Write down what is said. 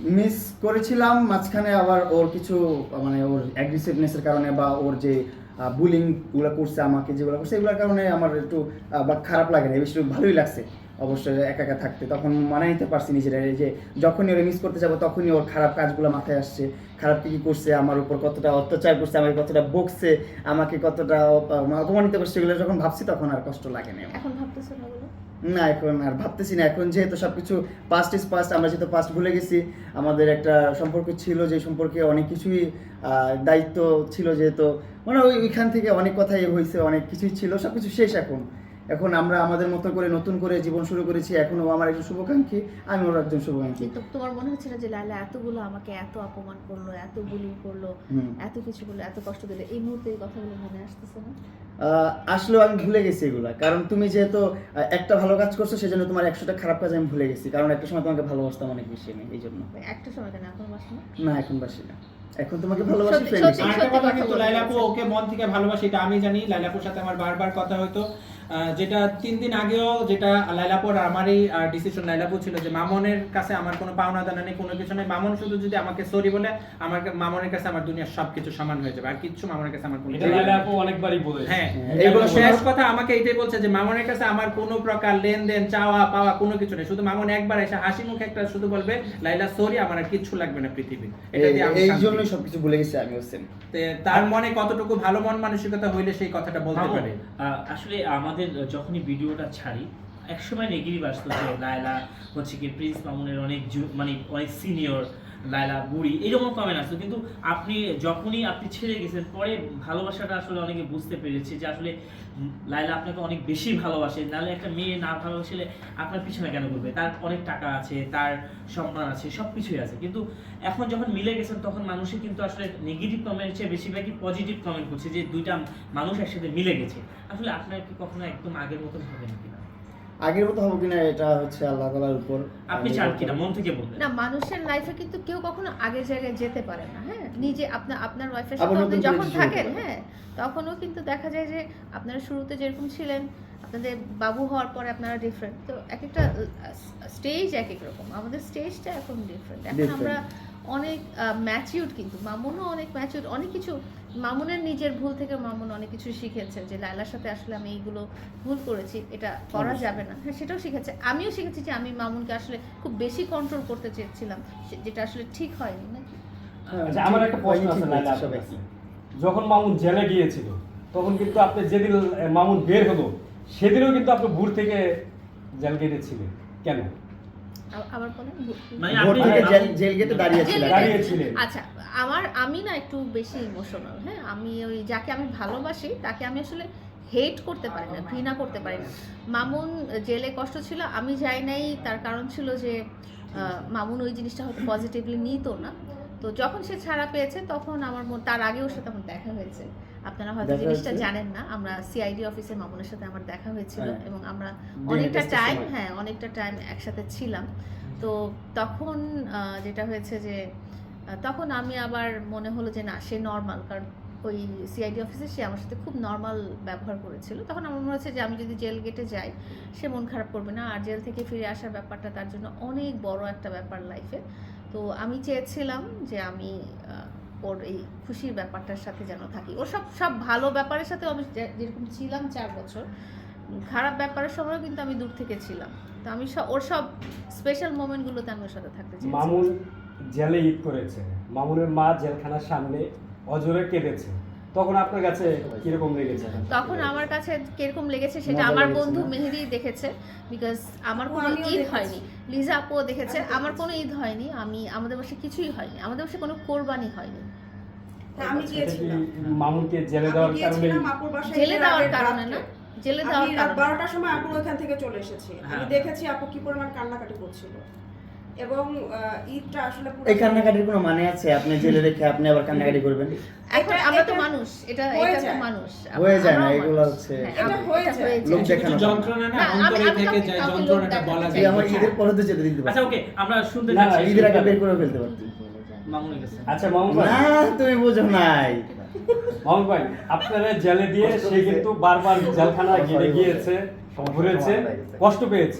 Miss করেছিলাম, মাঝখানে আবার ওর কিছু মানে ওর অ্যাগ্রেসিভনেসের কারণে বা ওর যে বুলিংগুলো করছে আমাকে যেগুলো করছে, এগুলোর কারণে আমার একটু বা খারাপ লাগে না বেশি ভালোই লাগছে। অবশ্যই একা একা থাকতে, তখন মানায় নিতে পারছি নিজেরা যে যখনই ওরা মিস করতে যাব, তখনই ওর খারাপ কাজগুলো মাথায় আসছে। খারাপ কী কী করছে, আমার উপর কতটা অত্যাচার করছে, আমাকে কতটা বকছে, আমাকে কতটা অপ- অপমানিত করছে, এগুলো যখন ভাবছি তখন আর কষ্ট লাগে না। এখন ভাবতেছো না, এখন আর ভাবতেছি না, এখন যেহেতু সবকিছু পাস্ট ইজ পাস্ট আমরা যেহেতু পাস্ট ভুলে গেছি, আমাদের একটা সম্পর্ক ছিল যে সম্পর্কে অনেক কিছুই দায়িত্ব ছিল যেহেতু মানে ওই, ওইখান থেকে অনেক কথাই হয়েছে অনেক কিছুই ছিল সব কিছু শেষ এখন। এখন আমরা আমাদের মতো করে নতুন করে জীবন শুরু করেছি এখন ও আমার একজন শুভাকাঙ্ক্ষী আমি ওর একজন শুভাকাঙ্ক্ষী। কিন্তু তোমার মনে হচ্ছে না যে লাইলা এতগুলো আমাকে এত অপমান করল এত বুলি করল এত কিছু করল এত কষ্ট দিলে এই মুহূর্তে এই কথাগুলো মনে আসতেছে না? আসলেও আমি ভুলে গেছি এগুলা। কারণ তুমি যেহেতু একটা ভালো কাজ করছ সেজন্য তোমার একশোটা খারাপ কাজ আমি ভুলে গেছি। কারণ একটা সময় তোমাকে ভালোবাসতাম অনেক বেশি আমি এই জন্য। একটা সময় কেন এখন বাস না? না এখন বাসি না। এখন তোমাকে ভালোবাসি ফ্রেন্ড আরেকটা কথা কিন্তু লাইলাপু ওকে মন থেকে ভালোবাসি এটা আমি জানি লাইলাপুর সাথে আমার বারবার কথা হতো যেটা তিন দিন আগেও যেটা লাইলাপুর আমারই ডিসিশন লাইলাপু ছিল যে মামনের কাছে আমার কোনো পাওনা দানা নেই কোনো কিছু নেই। মামন শুধু যদি আমাকে সরি বলে আমার মামনের কাছে আমার দুনিয়ার সবকিছু সমান হয়ে যাবে আর কিচ্ছু মামনের কাছে আমার কোনো অনেকবারই বলেছে। হ্যাঁ হ্যাঁ, এবং শেষ কথা আমাকে এটাই বলছে যে মামনের কাছে আমার কোনো প্রকার লেনদেন চাওয়া পাওয়া কোনো কিছু নেই শুধু মামন একবার এসে হাসি মুখে একটা শুধু বলবে লাইলা সরি আমার আর কিচ্ছু লাগবে না পৃথিবী এটা দিয়ে আমি এই জন্যই সবকিছু ভুলে গেছি আমি হোসেন তার মনে কতটুকু ভালো মন মানসিকতা হইলে সেই কথাটা বলতে পারে? আহ, আসলে আমাদের যখনই ভিডিওটা ছাড়ি, একসময় নেগেটিভ আসতো যে লায়লা হচ্ছে কি, প্রিন্স মামুনের অনেক মানে অনেক সিনিয়র লায়লা, বুড়ি এরকম কমেন্ট আসতো। কিন্তু আপনি যখনই আপনি ছেড়ে গেছেন, পরে ভালোবাসাটা আসলে অনেকে বুঝতে পেরেছে যে আসলে লায়লা আপনাকে অনেক বেশি ভালোবাসে। নাহলে একটা মেয়ে না ভালোবাসলে আপনার পিছনে কেন করবে তার অনেক টাকা আছে, তার সম্মান আছে সব কিছুই আছে। কিন্তু এখন যখন মিলে গেছেন, তখন মানুষের কিন্তু আসলে নেগেটিভ কমেন্ট চেয়ে বেশিরভাগই পজিটিভ কমেন্ট করছে যে দুইটা মানুষ একসাথে মিলে গেছে। আসলে আপনার কি কখনো একদম আগের মতন হবে না? আগের মতো হব কিনা এটা হচ্ছে আল্লাহ তালার উপর। আপনি চান কিনা? মন থেকে বলবেন। না মানুষের লাইফে কিন্তু কেউ কখনো আগের জায়গায় যেতে পারে না হ্যাঁ? নিজে আপনার আপনার ওয়াইফের সাথে আপনি যখন থাকেন হ্যাঁ তখনও কিন্তু দেখা যায় যে আপনারা শুরুতে যেরকম ছিলেন আপনাদের বাবু হওয়ার পরে আপনারা ডিফারেন্ট তো এক একটা স্টেজ এক এক রকম। আমাদের স্টেজটা এখন ডিফারেন্ট এখন আমরা অনেক ম্যাচিউড কিন্তু। মামুনও অনেক ম্যাচিউড অনেক কিছু মামুনের নিজের ভুল থেকে মামুন অনেক কিছু শিখেছে যে লাইলার সাথে আসলে আমি এইগুলো ভুল করেছি এটা করা যাবে না। হ্যাঁ সেটাও শিখেছে। আমিও শিখেছি যে আমি মামুনকে আসলে খুব বেশি কন্ট্রোল করতে চেয়েছিলাম যেটা আসলে ঠিক হয়নি নাকি? হ্যাঁ, আচ্ছা আমার একটা প্রশ্ন আছে লাইলা। যখন মামুন জেলে গিয়েছিল তখন কিন্তু আপনি যেদিন মামুন বের হলো সেদিনও কিন্তু আপনি ভোর থেকে জেল গেটেছিলেন কেন? আবার বলেন মানে ভোর থেকে জেল- জেল গেটে দাঁড়িয়েছিলেন। জেল- দাঁড়িয়েছিলেন। আচ্ছা আমার আমি না একটু বেশি ইমোশনাল হ্যাঁ? আমি ওই যাকে আমি ভালোবাসি তাকে আমি আসলে হেট করতে পারি না ঘৃণা করতে পারি না। মামুন জেলে কষ্ট ছিল আমি যাই নাই তার কারণ ছিল যে মামুন ওই জিনিসটা হয়তো পজিটিভলি নিত না। তো যখন সে ছাড়া পেয়েছে তখন আমার মন তার আগেও সাথে আমার দেখা হয়েছে। আপনারা হয়তো জিনিসটা জানেন না আমরা সিআইডি অফিসে মামুনের সাথে আমার দেখা হয়েছিল হ্যাঁ। এবং আমরা অনেকটা টাইম হ্যাঁ অনেকটা টাইম একসাথে ছিলাম। তো তখন যেটা হয়েছে যে তখন আমি আবার মনে হলো যে না সে নর্মাল কারণ ওই সিআইডি অফিসে সে আমার সাথে খুব নর্মাল ব্যবহার করেছিল। তখন আমার মনে হচ্ছে যে আমি যদি জেল গেটে যাই সে মন খারাপ করবে না। আর জেল থেকে ফিরে আসার ব্যাপারটা তার জন্য অনেক বড় একটা ব্যাপার লাইফে তো আমি চেয়েছিলাম যে আমি ওর এই খুশির ব্যাপারটার সাথে যেন থাকি। ওর সব সব ভালো ব্যাপারের সাথে আমি যেরকম ছিলাম চার বছর খারাপ ব্যাপারের সময়ও কিন্তু আমি দূর থেকে ছিলাম। তো আমি সব- ওর সব স্পেশাল মোমেন্টগুলোতে আমি ওর সাথে থাকতে চাই মামুন জেলে ঈদ করেছে। মামুনের মা জেলখানার সামনে অজরে কেঁদেছে। তখন আপনার কাছে কীরকম লেগেছে? তখন আমার কাছে কীরকম লেগেছে সেটা আমার বন্ধু মেহেদি দেখেছে বিকজ আমার কোনো ঈদ হয়নি। লিজা আপুও দেখেছে আমার কোনো ঈদ হয়নি আমি আমাদের বাসে কিছুই হয়নি আমাদের বাসে কোনো কোরবানি হয়নি। হ্যাঁ, আমি গিয়েছিলাম। মামুনকে জেলে দেওয়ার কারণে? জেলে দেওয়ার কারণে না? জেলে দেওয়ার কারণে। বারোটার সময় আপুর ওইখান থেকে চলে এসেছি। আমি হ্যাঁ। দেখেছি আপু কি পরিমাণ কান্নাকাটি করছিল। এবং আহ, ঈদটা আসলে এই কান্নাকাটির কোনো মানে আছে? আপনি জেলে রেখে আপনি আবার কান্নাকাটি করবেন? এটা- আমরা তো মানুষ এটা এটা তো মানুষ। হয়ে যায় না, এগুলো হচ্ছে- হ্যাঁ, এটা হয়ে যায়। লোক দেখানো যন্ত্রণা না না, অন্তরে থেকে যায় যন্ত্রণাটা বলা যায় আমার ঈদের পরে তো যেতে দিতে আচ্ছা ওকে আমরা শুনতে যাচ্ছি। ঈদের আগে বের করে ফেলতে পারতি মামুনের কাছে। আচ্ছা মামুন না তুমি বুঝো নাই। মামুন ভাই আপনারা জেলে দিয়ে সে কিন্তু বারবার জেলখানা গিয়ে গিয়েছে ঘুরেছে কষ্ট পেয়েছে।